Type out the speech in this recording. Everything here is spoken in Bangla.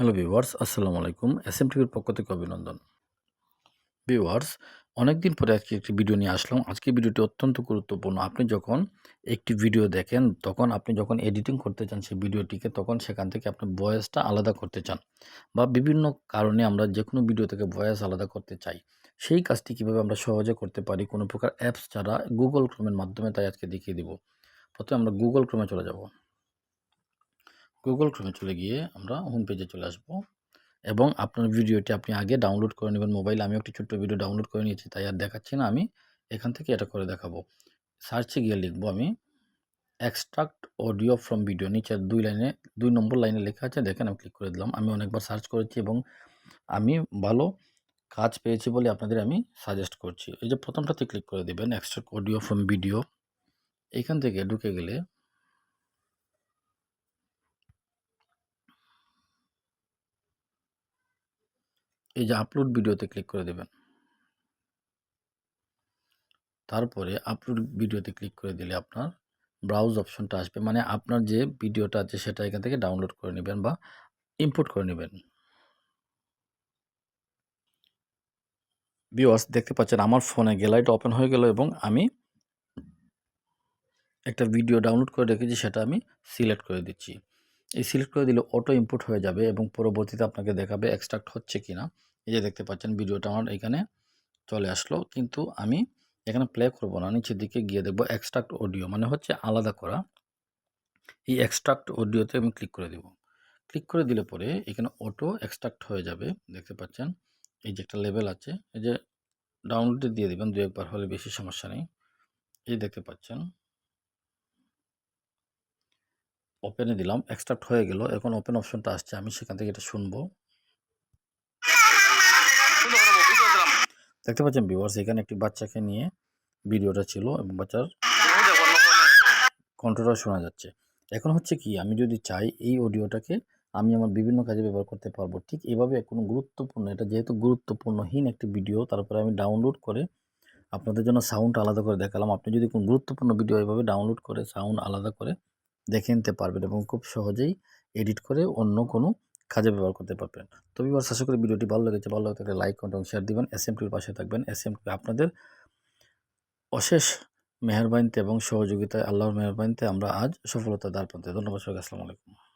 হ্যালো ভিউয়ার্স, আসসালামু আলাইকুম। এস এম টিভির পক্ষ থেকে অভিনন্দন। ভিউয়ার্স, অনেকদিন পরে আজকে একটি ভিডিও নিয়ে আসলাম। আজকে ভিডিওটি অত্যন্ত গুরুত্বপূর্ণ। আপনি যখন একটি ভিডিও দেখেন, তখন আপনি যখন এডিটিং করতে চান সেই ভিডিওটিকে, তখন সেখান থেকে আপনি ভয়েসটা আলাদা করতে চান বা বিভিন্ন কারণে আমরা যে কোনো ভিডিও থেকে ভয়েস আলাদা করতে চাই। সেই কাজটি কীভাবে আমরা সহজে করতে পারি, কোনো প্রকার অ্যাপস ছাড়া গুগল ক্রোমের মাধ্যমে তাই আজকে দেখিয়ে দিব। প্রথমে আমরা গুগল ক্রোমে চলে যাব। গুগল ক্রোমে চলে গিয়ে আমরা হোম পেজে চলে আসব। এবং আপনার ভিডিওটি আপনি আগে ডাউনলোড করে নেবেন মোবাইলে আমি একটি ছোট্ট ভিডিও ডাউনলোড করে নিয়েছি, তাই আর দেখাচ্ছি না। আমি এখান থেকে এটা করে দেখাবো। সার্চে গিয়ে লিখব আমি এক্সট্রাক্ট অডিও ফ্রম ভিডিও নিচে দুই লাইনে, দুই নম্বর লাইনে লেখা আছে, দেখেন আমি ক্লিক করে দিলাম। আমি অনেকবার সার্চ করেছি এবং আমি ভালো কাজ পেয়েছি বলে আপনাদের আমি সাজেস্ট করছি। এই যে প্রথমটাতে ক্লিক করে দেবেন এক্সট্রাক্ট অডিও ফ্রম ভিডিও এখান থেকে ঢুকে গেলে এই যে আপলোড ভিডিওতে ক্লিক করে দেবেন। তারপরে আপলোড ভিডিওতে ক্লিক করে দিলে আপনার ব্রাউজ অপশনটা আসবে। মানে আপনার যে ভিডিওটা আছে সেটা এখান থেকে ডাউনলোড করে নেবেন বা ইম্পোর্ট করে নেবেন। ভিওয়ার্স দেখতে পাচ্ছেন আমার ফোনে গ্যালারিটা ওপেন হয়ে গেল এবং আমি একটা ভিডিও ডাউনলোড করে রেখেছি, সেটা আমি সিলেক্ট করে দিচ্ছি। এই সিলেক্ট করে দিলে অটো ইনপুট হয়ে যাবে এবং পরবর্তীতে আপনাকে দেখাবে এক্সট্রাক্ট হচ্ছে কি না এই যে দেখতে পাচ্ছেন ভিডিওটা আমার এখানে চলে আসলো। কিন্তু আমি এখানে প্লে করব না, নিচের দিকে গিয়ে দেখব এক্সট্রাক্ট অডিও মানে হচ্ছে আলাদা করা। এই এক্সট্রাক্ট অডিওতে আমি ক্লিক করে দেব। ক্লিক করে দিলে পরে এখানে অটো এক্সট্রাক্ট হয়ে যাবে, দেখতে পাচ্ছেন? এই যে একটা লেভেল আছে, এই যে ডাউনলোডে দিয়ে দেবেন দু একবার হলে বেশি সমস্যা নেই। এই দেখতে পাচ্ছেন? ওপেনে দিলাম এক্সট্রাক্ট হয়ে গেল। এখন ওপেন অপশনটা আসছে, আমি সেখান থেকে এটা শুনব। দেখতে পাচ্ছেন ভিউয়ার্স এখানে একটি বাচ্চাকে নিয়ে ভিডিওটা ছিল এবং বাচ্চার কণ্ঠটা শোনা যাচ্ছে। এখন হচ্ছে কি, আমি যদি চাই এই অডিওটাকে আমি আমার বিভিন্ন কাজে ব্যবহার করতে পারব। ঠিক এভাবে কোনো গুরুত্বপূর্ণ, এটা যেহেতু গুরুত্বপূর্ণহীন একটি ভিডিও তারপরে আমি ডাউনলোড করে আপনাদের জন্য সাউন্ড আলাদা করে দেখালাম। আপনি যদি কোনো গুরুত্বপূর্ণ ভিডিও এভাবে ডাউনলোড করে সাউন্ড আলাদা করে দেখে নিতে পারবেন এবং খুব সহজেই এডিট করে অন্য কোনো কাজে ব্যবহার করতে পারবেন। তো বিবার আশা করি ভিডিওটি ভালো লেগেছে। ভালো লাগলে লাইক কমেন্ট এবং শেয়ার দিবেন। এস এমটির পাশে থাকবেন। এস এমটি আপনাদের অশেষ মেহরবানিতে এবং সহযোগিতায়, আল্লাহর মেহরবানিতে আমরা আজ সফলতা দ্বার ধন্যবাদ সবাইকে। আসসালামু আলাইকুম।